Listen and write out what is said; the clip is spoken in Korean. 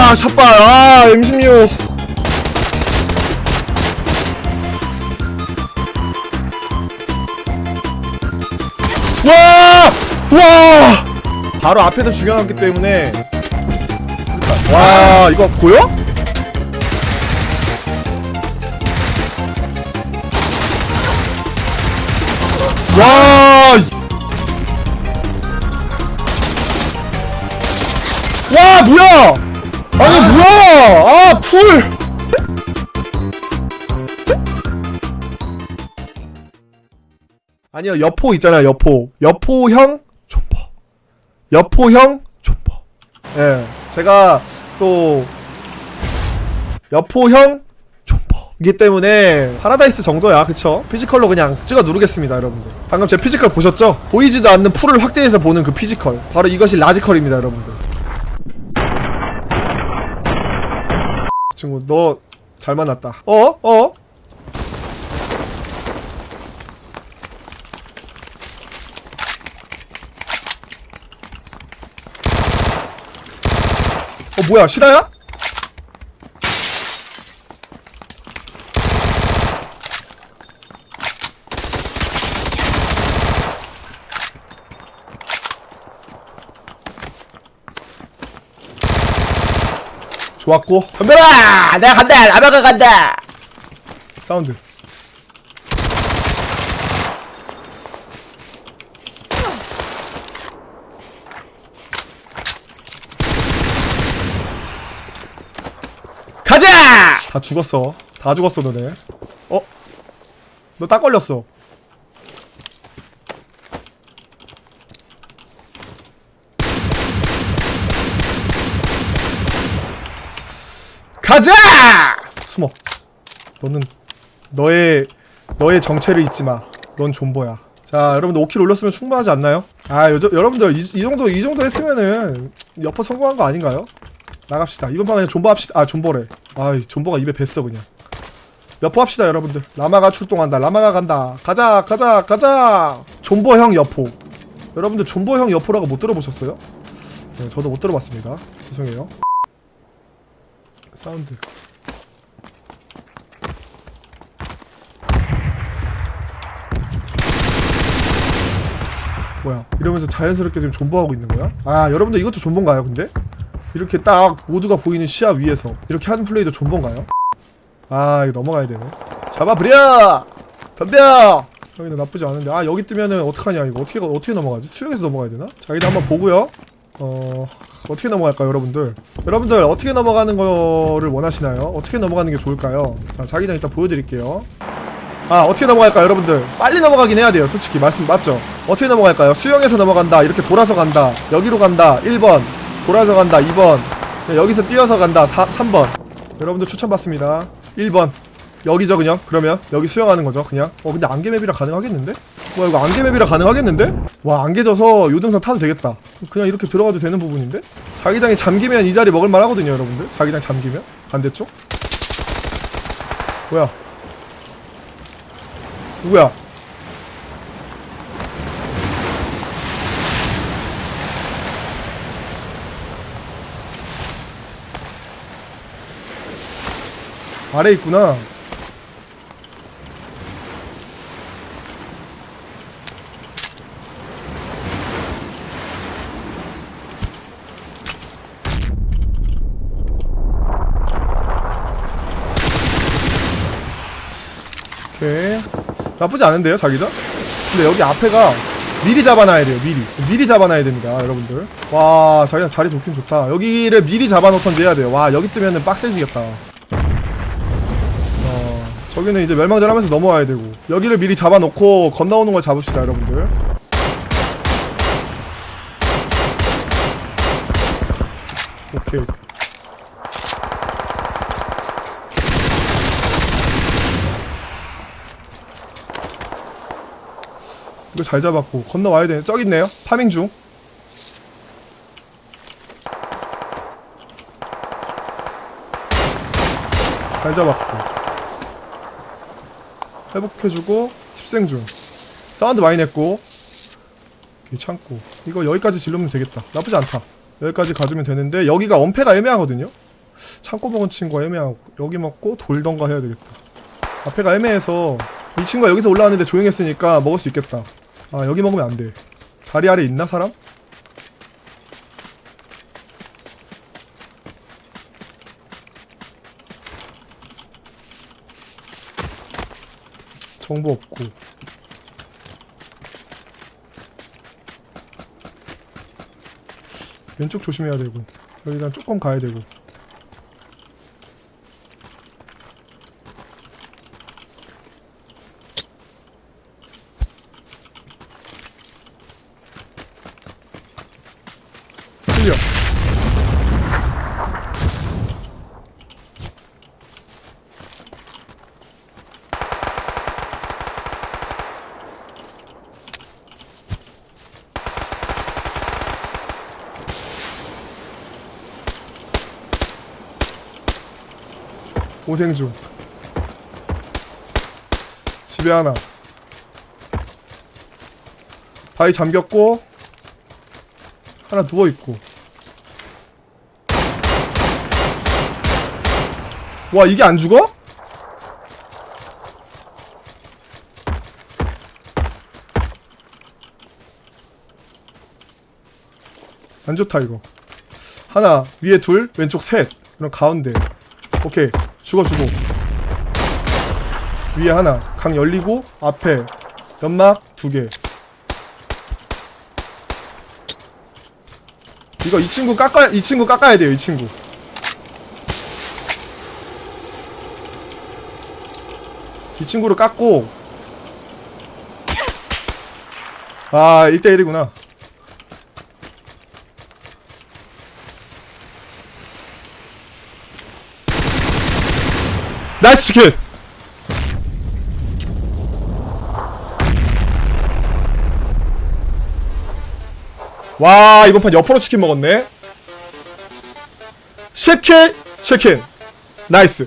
아 샷발 아 M16 와! 와! 바로 앞에서 죽여놨기 때문에 와 이거 보여? 와! 와 뭐야? 풀! 아니요 여포 있잖아요 여포. 여포형 존버. 여포형 존버. 예 제가 또 여포형 존버이기 때문에 파라다이스 정도야 그쵸? 피지컬로 그냥 찍어 누르겠습니다 여러분들. 방금 제 피지컬 보셨죠? 보이지도 않는 풀을 확대해서 보는 그 피지컬. 바로 이것이 라지컬입니다 여러분들 친구 너 잘 만났다 어? 어? 어 뭐야 실화야? 좋았고 덤벼라 내가 간다 라면가 간다 사운드 가자! 다 죽었어. 다 죽었어, 너네. 어? 너 딱 걸렸어. 가자! 숨어. 너는 너의 너의 정체를 잊지 마. 넌 존버야. 자, 여러분들 5킬 올렸으면 충분하지 않나요? 아, 여, 여러분들 이, 이 정도 이 정도 했으면은 여포 성공한 거 아닌가요? 나갑시다. 이번 판에 존버 합시다. 아, 존버래. 아, 이 존버가 입에 뱄어 그냥. 여포 합시다, 여러분들. 라마가 출동한다. 라마가 간다. 가자, 가자, 가자. 존버형 여포. 여러분들 존버형 여포라고 못 들어보셨어요? 네, 저도 못 들어봤습니다. 죄송해요. 사운드. 뭐야? 이러면서 자연스럽게 지금 존버하고 있는 거야? 아, 여러분들 이것도 존버인가요, 근데? 이렇게 딱 모두가 보이는 시야 위에서 이렇게 하는 플레이도 존버인가요? 아 이거 넘어가야 되네 잡아버려! 덤벼! 여기는 나쁘지 않은데 아 여기 뜨면은 어떡하냐 이거 어떻게 어떻게 넘어가지? 수영해서 넘어가야 되나? 자 일단 한번 보고요 어... 어떻게 넘어갈까요 여러분들? 여러분들 어떻게 넘어가는 거를 원하시나요? 어떻게 넘어가는 게 좋을까요? 자 자기장 일단 보여드릴게요. 아 어떻게 넘어갈까요 여러분들? 빨리 넘어가긴 해야 돼요 솔직히. 말씀 맞죠? 어떻게 넘어갈까요? 수영해서 넘어간다 이렇게 돌아서 간다 여기로 간다 1번. 돌아서 간다 2번. 네, 여기서 뛰어서 간다 4, 3번. 여러분들 추천받습니다. 1번. 여기죠 그냥? 그러면? 여기 수영하는 거죠 그냥? 어 근데 안개맵이라 가능하겠는데? 와 이거 안개맵이라 가능하겠는데? 와 안개져서 요등선 타도 되겠다 그냥 이렇게 들어가도 되는 부분인데? 자기장이 잠기면 이 자리 먹을만 하거든요 여러분들 자기장 잠기면 반대쪽 뭐야 누구야 아래 있구나. 오케이. 나쁘지 않은데요, 자기도? 근데 여기 앞에가 미리 잡아놔야 돼요, 미리. 미리 잡아놔야 됩니다, 여러분들. 와, 자기가 자리 좋긴 좋다. 여기를 미리 잡아놓던지 해야 돼요. 와, 여기 뜨면은 빡세지겠다. 어, 저기는 이제 멸망전 하면서 넘어와야 되고 여기를 미리 잡아놓고 건너오는 걸 잡읍시다 여러분들 오케이 이거 잘 잡았고 건너와야 되네. 저기 있네요. 파밍 중. 잘 잡았고. 회복해주고 십생 중. 사운드 많이 냈고. 괜찮고. 이거 여기까지 질르면 되겠다. 나쁘지 않다. 여기까지 가주면 되는데 여기가 엄폐가 애매하거든요. 창고 먹은 친구가 애매하고 여기 먹고 돌던가 해야 되겠다. 앞에가 애매해서 이 친구가 여기서 올라왔는데 조용했으니까 먹을 수 있겠다 아 여기 먹으면 안돼. 다리 아래 있나 사람? 정보 없고. 왼쪽 조심해야 되고. 여기랑 조금 가야 되고 고생 중. 집에 하나. 바위 잠겼고 하나 누워있고. 와 이게 안 죽어? 안 좋다 이거. 하나 위에 둘 왼쪽 셋. 그럼 가운데. 오케이 죽어주고 위에 하나. 강 열리고 앞에 연막 두개. 이거 이 친구 깎아야 이 친구 깎아야 돼요 이 친구. 이 친구를 깎고. 아 1대1이구나 나이스 치킨 와 이번 판 옆으로 치킨 먹었네. 10킬 치킨 나이스